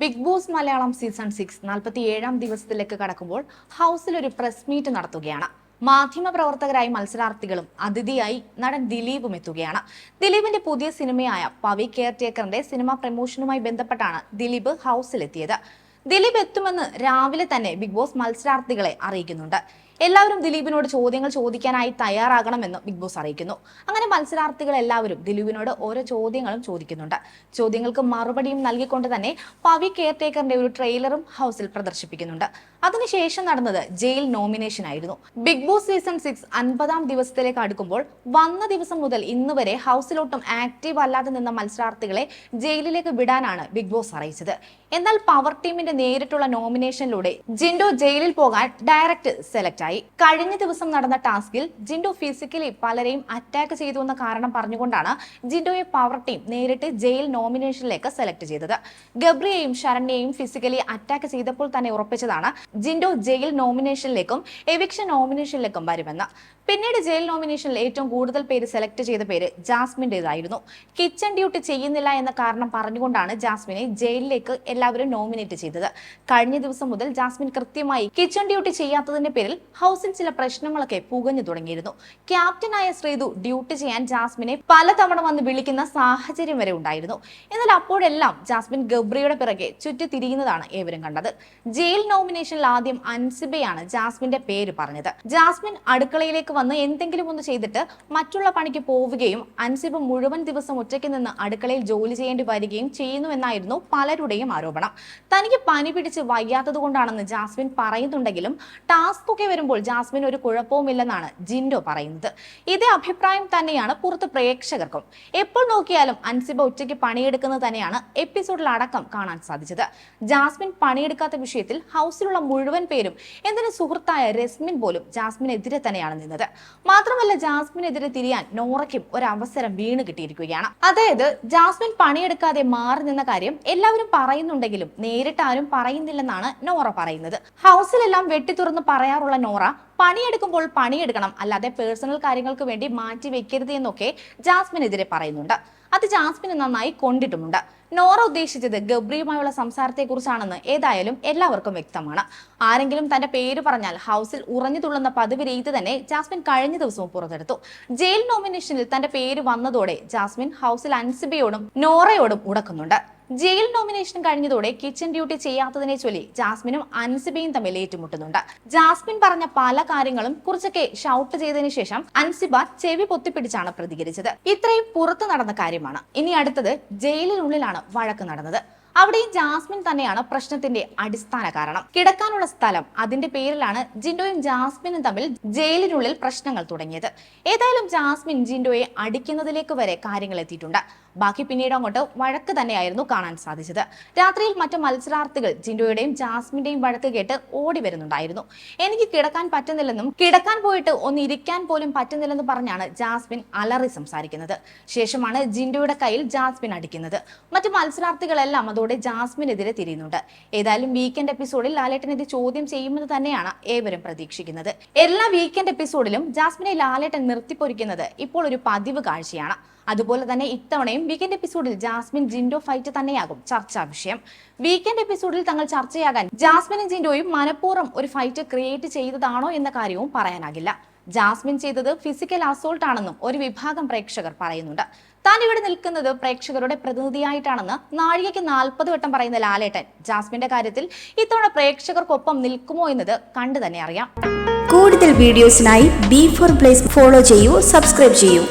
Bigg Boss Malayalam season six നാൽപ്പത്തി ഏഴാം ദിവസത്തിലേക്ക് കടക്കുമ്പോൾ ഹൗസിൽ ഒരു പ്രസ് മീറ്റ് നടത്തുകയാണ്. മാധ്യമ പ്രവർത്തകരായി മത്സരാർത്ഥികളും അതിഥിയായി നടൻ ദിലീപും എത്തുകയാണ്. ദിലീപിന്റെ പുതിയ സിനിമയായ പവി കെയർ ടേക്കറിന്റെ സിനിമ പ്രമോഷനുമായി ബന്ധപ്പെട്ടാണ് ദിലീപ് ഹൗസിലെത്തിയത്. ദിലീപ് എത്തുമെന്ന് രാവിലെ തന്നെ ബിഗ് ബോസ് മത്സരാർത്ഥികളെ അറിയിക്കുന്നുണ്ട്. എല്ലാവരും ദിലീപിനോട് ചോദ്യങ്ങൾ ചോദിക്കാനായി തയ്യാറാകണമെന്ന് ബിഗ് ബോസ് അറിയിക്കുന്നു. അങ്ങനെ മത്സരാർത്ഥികൾ എല്ലാവരും ദിലീപിനോട് ഓരോ ചോദ്യങ്ങളും ചോദിക്കുന്നുണ്ട്. ചോദ്യങ്ങൾക്ക് മറുപടിയും നൽകിക്കൊണ്ട് തന്നെ പവി കെയർ ടേക്കറിന്റെ ഒരു ട്രെയിലറും ഹൗസിൽ പ്രദർശിപ്പിക്കുന്നുണ്ട്. അതിനുശേഷം നടന്നത് ജയിൽ നോമിനേഷൻ ആയിരുന്നു. ബിഗ് ബോസ് സീസൺ സിക്സ് അൻപതാം ദിവസത്തിലേക്ക് അടുക്കുമ്പോൾ വന്ന ദിവസം മുതൽ ഇന്ന് വരെ ഹൗസിലോട്ടും ആക്റ്റീവ് അല്ലാതെ നിന്ന മത്സരാർത്ഥികളെ ജയിലിലേക്ക് വിടാനാണ് ബിഗ് ബോസ് അറിയിച്ചത്. എന്നാൽ പവർ ടീമിന്റെ നേരിട്ടുള്ള നോമിനേഷനിലൂടെ ജിൻഡോ ജയിലിൽ പോകാൻ ഡയറക്റ്റ് സെലക്ട് കഴിഞ്ഞ ദിവസം നടന്ന ടാസ്കിൽ ജിൻഡോ ഫിസിക്കലി പലരെയും അറ്റാക്ക് ചെയ്തു എന്ന കാരണം പറഞ്ഞുകൊണ്ടാണ് ജിൻഡോയെ പവർ ടീം നേരിട്ട് ജയിൽ നോമിനേഷനിലേക്ക് സെലക്ട് ചെയ്തത്. ഗബ്രിയെയും ശരണ്യെയും ഫിസിക്കലി അറ്റാക്ക് ചെയ്തപ്പോൾ തന്നെ ഉറപ്പിച്ചതാണ് ജിൻഡോ ജയിൽ നോമിനേഷനിലേക്കും എവിക്ഷൻ നോമിനേഷനിലേക്കും വരുമെന്ന്. പിന്നീട് ജയിൽ നോമിനേഷനിൽ ഏറ്റവും കൂടുതൽ പേര് സെലക്ട് ചെയ്ത പേര് ജാസ്മിന്റെതായിരുന്നു. കിച്ചൺ ഡ്യൂട്ടി ചെയ്യുന്നില്ല എന്ന കാരണം പറഞ്ഞുകൊണ്ടാണ് ജാസ്മിനെ ജയിലിലേക്ക് എല്ലാവരും നോമിനേറ്റ് ചെയ്തത്. കഴിഞ്ഞ ദിവസം മുതൽ ജാസ്മിൻ കൃത്യമായി കിച്ചൺ ഡ്യൂട്ടി ചെയ്യാത്തതിന്റെ പേരിൽ ഹൗസിൽ ചില പ്രശ്നങ്ങളൊക്കെ പുകഞ്ഞു തുടങ്ങിയിരുന്നു. ക്യാപ്റ്റനായ ശ്രീതു ഡ്യൂട്ടി ചെയ്യാൻ ജാസ്മിനെ പലതവണ വന്ന് വിളിക്കുന്ന സാഹചര്യം വരെ ഉണ്ടായിരുന്നു. എന്നാൽ അപ്പോഴെല്ലാം ജാസ്മിൻ ഗബ്രിയുടെ പിറകെ ചുറ്റി തിരിയുന്നതാണ് ഏവരും കണ്ടത്. ജയിൽ നോമിനേഷനിൽ ആദ്യം അൻസിബയാണ് ജാസ്മിന്റെ പേര് പറഞ്ഞത്. ജാസ്മിൻ അടുക്കളയിലേക്ക് വന്ന് എന്തെങ്കിലും ഒന്ന് ചെയ്തിട്ട് മറ്റുള്ള പണിക്ക് പോവുകയും അൻസിബ മുഴുവൻ ദിവസം ഒറ്റയ്ക്ക് നിന്ന് അടുക്കളയിൽ ജോലി ചെയ്യേണ്ടി വരികയും ചെയ്യുന്നു എന്നായിരുന്നു പലരുടെയും ആരോപണം. തനിക്ക് പനി പിടിച്ച് വയ്യാത്തത് കൊണ്ടാണെന്ന് ജാസ്മിൻ പറയുന്നുണ്ടെങ്കിലും ടാസ്ക് ഒക്കെ വരുമ്പോൾ ജാസ്മിൻ ഒരു കുഴപ്പവുമില്ലെന്നാണ് ജിൻഡോ പറയുന്നത്. ഇതേ അഭിപ്രായം തന്നെയാണ് പുറത്ത് പ്രേക്ഷകർക്കും. എപ്പോൾ നോക്കിയാലും അൻസിബ ഉച്ചയ്ക്ക് പണിയെടുക്കുന്നത് തന്നെയാണ് എപ്പിസോഡിൽ അടക്കം കാണാൻ സാധിച്ചത്. ജാസ്മിൻ പണിയെടുക്കാത്ത വിഷയത്തിൽ ഹൗസിലുള്ള മുഴുവൻ പേരും എന്തിന് സുഹൃത്തായ രസ്മിൻ പോലും ജാസ്മിനെതിരെ തന്നെയാണ് നിന്നത്. മാത്രമല്ല ജാസ്മിനെതിരെ തിരിയാൻ നോറയ്ക്കും ഒരു അവസരം വീണ് കിട്ടിയിരിക്കുകയാണ്. അതായത് ജാസ്മിൻ പണിയെടുക്കാതെ മാറി നിന്ന കാര്യം എല്ലാവരും പറയുന്നുണ്ടെങ്കിലും നേരിട്ട് ആരും പറയുന്നില്ലെന്നാണ് നോറ പറയുന്നത്. ഹൗസിലെല്ലാം വെട്ടിത്തുറന്ന് പറയാറുള്ള നോറ പണിയെടുക്കുമ്പോൾ പണിയെടുക്കണം. അല്ലാതെ പേഴ്സണൽ കാര്യങ്ങൾക്ക് വേണ്ടി മാറ്റി വെക്കരുത് എന്നൊക്കെ ജാസ്മിൻ എതിരെ പറയുന്നുണ്ട്. അത് ജാസ്മിന് നന്നായി കൊണ്ടിട്ടുമുണ്ട്. നോറ ഉദ്ദേശിച്ചത് ഗബ്രിയുമായുള്ള സംസാരത്തെക്കുറിച്ചാണെന്ന് ഏതായാലും എല്ലാവർക്കും വ്യക്തമാണ്. ആരെങ്കിലും തന്റെ പേര് പറഞ്ഞാൽ ഹൗസിൽ ഉറഞ്ഞു തുള്ളുന്ന പതിവ് രീതി തന്നെ ജാസ്മിൻ കഴിഞ്ഞ ദിവസവും പുറത്തെടുത്തു. ജയിൽ നോമിനേഷനിൽ തന്റെ പേര് വന്നതോടെ ജാസ്മിൻ ഹൗസിൽ അൻസിബയോടും നോറയോടും ഉടക്കുന്നുണ്ട്. ജയിൽ നോമിനേഷൻ കഴിഞ്ഞതോടെ കിച്ചൺ ഡ്യൂട്ടി ചെയ്യാത്തതിനെ ചൊല്ലി ജാസ്മിനും അൻസിബയും തമ്മിൽ ഏറ്റുമുട്ടുന്നുണ്ട്. ജാസ്മിൻ പറഞ്ഞ പല കാര്യങ്ങളും കുറച്ചൊക്കെ ഷൗട്ട് ചെയ്തതിനു ശേഷം അൻസിബ ചെവി പൊത്തിപ്പിടിച്ചാണ് പ്രതികരിച്ചത്. ഇത്രയും പുറത്തു നടന്ന കാര്യമാണ്. ഇനി അടുത്തത് ജയിലിനുള്ളിലാണ് വഴക്ക് നടന്നത്. അവിടെയും ജാസ്മിൻ തന്നെയാണ് പ്രശ്നത്തിന്റെ അടിസ്ഥാന കാരണം. കിടക്കാനുള്ള സ്ഥലം അതിന്റെ പേരിലാണ് ജിൻഡോയും ജാസ്മിനും തമ്മിൽ ജയിലിനുള്ളിൽ പ്രശ്നങ്ങൾ തുടങ്ങിയത്. ഏതായാലും ജാസ്മിൻ ജിൻഡോയെ അടിക്കുന്നതിലേക്ക് വരെ കാര്യങ്ങൾ എത്തിയിട്ടുണ്ട്. ബാക്കി പിന്നീട് അങ്ങോട്ട് വഴക്ക് തന്നെയായിരുന്നു കാണാൻ സാധിച്ചത്. രാത്രിയിൽ മറ്റു മത്സരാർത്ഥികൾ ജിൻഡോയുടെയും ജാസ്മിന്റെയും വഴക്ക് കേട്ട് ഓടി വരുന്നുണ്ടായിരുന്നു. എനിക്ക് കിടക്കാൻ പറ്റുന്നില്ലെന്നും കിടക്കാൻ പോയിട്ട് ഒന്ന് ഇരിക്കാൻ പോലും പറ്റുന്നില്ലെന്ന് പറഞ്ഞാണ് ജാസ്മിൻ അലറി സംസാരിക്കുന്നത്. ശേഷമാണ് ജിൻഡോയുടെ കയ്യിൽ ജാസ്മിൻ അടിക്കുന്നത്. മറ്റു മത്സരാർത്ഥികളെല്ലാം അതോടെ ജാസ്മിനെതിരെ തിരിയുന്നുണ്ട്. ഏതായാലും വീക്കെൻഡ് എപ്പിസോഡിൽ ലാലേട്ടൻ ചോദ്യം ചെയ്യുമെന്ന് തന്നെയാണ് ഏവരും പ്രതീക്ഷിക്കുന്നത്. എല്ലാ വീക്കെൻഡ് എപ്പിസോഡിലും ജാസ്മിനെ ലാലേട്ടൻ നിർത്തിപ്പൊരിക്കുന്നത് ഇപ്പോൾ ഒരു പതിവ് കാഴ്ചയാണ്. അതുപോലെ തന്നെ ഇത്തവണയും വീക്കെൻഡ് എപ്പിസോഡിൽ ജാസ്മിൻ ജിൻഡോ ഫൈറ്റ് തന്നെയാകും ചർച്ചാ വിഷയം. വീക്കെൻഡ് എപ്പിസോഡിൽ തങ്ങൾ ചർച്ചയാകാൻ ജാസ്മിനും ജിൻഡോയും മനഃപൂർവം ഒരു ഫൈറ്റ് ക്രിയേറ്റ് ചെയ്തതാണോ എന്ന കാര്യവും പറയാനാകില്ല. ജാസ്മിൻ ചെയ്തത് ഫിസിക്കൽ അസോൾട്ട് ആണെന്നും ഒരു വിഭാഗം പ്രേക്ഷകർ പറയുന്നുണ്ട്. താൻ ഇവിടെ നിൽക്കുന്നത് പ്രേക്ഷകരുടെ പ്രതിനിധിയായിട്ടാണെന്ന് നാഴികയ്ക്ക് നാൽപ്പത് വട്ടം പറയുന്ന ലാലേട്ടൻ ജാസ്മിന്റെ കാര്യത്തിൽ ഇത്തവണ പ്രേക്ഷകർക്കൊപ്പം നിൽക്കുമോ എന്നത് കണ്ടു തന്നെ അറിയാം. കൂടുതൽ വീഡിയോസിനായി ബി ഫോർ പ്ലേസ് ഫോളോ ചെയ്യൂ സബ്സ്ക്രൈബ് ചെയ്യൂ.